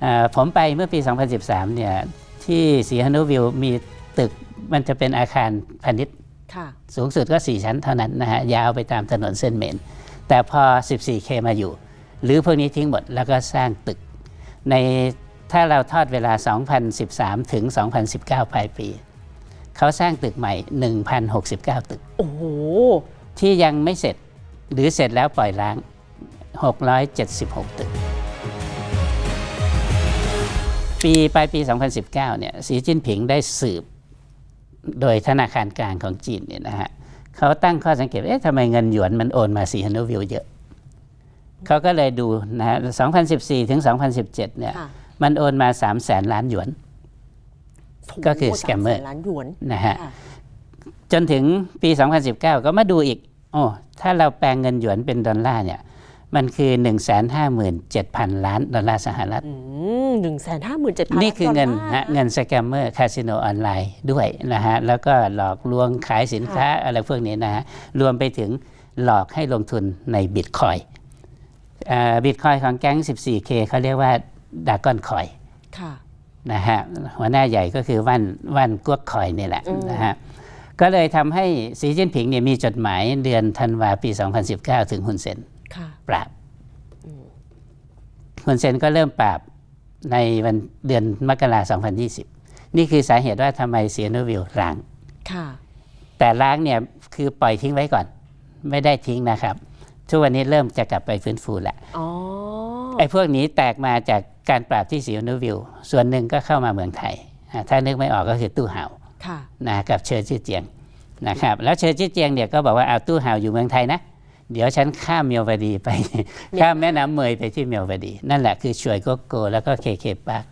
เอ่อผมไปเมื่อปี 2013 เนี่ยที่สีฮานุวิวมีตึกมันจะเป็นอาคารพาณิชย์ค่ะสูงสุดก็ 4 ชั้นเท่านั้นนะฮะยาวไปตามถนนเส้นเมน แต่พอ 14K มาอยู่ หรือพวกนี้ทิ้งหมดแล้วก็สร้างตึก ในถ้าเราทอดเวลา 2013 ถึง 2019 ปลายปี เขาสร้างตึกใหม่ 1,069 ตึก โอ้โห ที่ยังไม่เสร็จหรือเสร็จแล้วปล่อยล้าง 676 ตึก ปีปลายปี 2019 เนี่ยสีจิ้นผิงได้สืบโดยธนาคารกลางของจีนเนี่ยนะฮะเขาตั้งข้อสังเกตเอ๊ะทำไมเงินหยวนมันโอนมาสีฮันโนวิวเยอะ เขาก็เลยดูนะฮะ 2014 ถึง 2017 เนี่ยค่ะมันโอนมา3แสนล้านหยวน ก็คือโโห scammer สามแสนล้านหยวนนะฮะค่ะจนถึงปี 2019 ก็มาดูอีก โอ้ ถ้าเราแปลงเงินหยวนเป็นดอลลาร์เนี่ย มันคือ 157,000 ล้านดอลลาร์สหรัฐอืมหนึ่งแสนห้าหมื่นเจ็ดพันนี่คือเงินนะเงินสแกมเมอร์คาสิโนออนไลน์ด้วยนะฮะ แล้วก็หลอกลวงขายสินค้าอะไรพวกนี้นะฮะ รวมไปถึงหลอกให้ลงทุนในบิตคอยบิตคอยของแก๊ง 14K เขาเรียกว่าดากอนคอยค่ะนะฮะ หัวหน้าใหญ่ก็คือว่านว่านกวกคอยนี่แหละอืมนะฮะก็เลยทำให้สีจิ้นผิงเนี่ยมีจดหมายเดือนธันวาปี 2019 ถึงฮุนเซน ค่ะปราบฮุนเซนก็เริ่มปราบในวันเดือนมกราคม2020นี่คือสาเหตุว่าทำไมเซียโนวิลล้างค่ะแต่ล้างเนี่ยคือปล่อยทิ้งไว้ก่อน ไม่ได้ทิ้งนะครับ ทุกวันนี้เริ่มจะกลับไปฟื้นฟูแล้วอ๋อไอ้พวกนี้แตกมาจากการปราบที่ซีโนวิลส่วนหนึ่งก็เข้ามาเมืองไทยอ่าถ้านึกไม่ออกก็คือตู้ห่าวค่ะนะกับเชอชื่อเจียงนะครับ แล้วเชอชื่อเจียงเนี่ยก็บอกว่าเอาตู้ห่าวอยู่เมืองไทยนะ เดี๋ยวฉันข้ามเมียววดีไป ข้ามแม่น้ำเมยไปที่เมียววดี นั่นแหละคือช่วยโกโกแล้วก็เคเคปาร์ค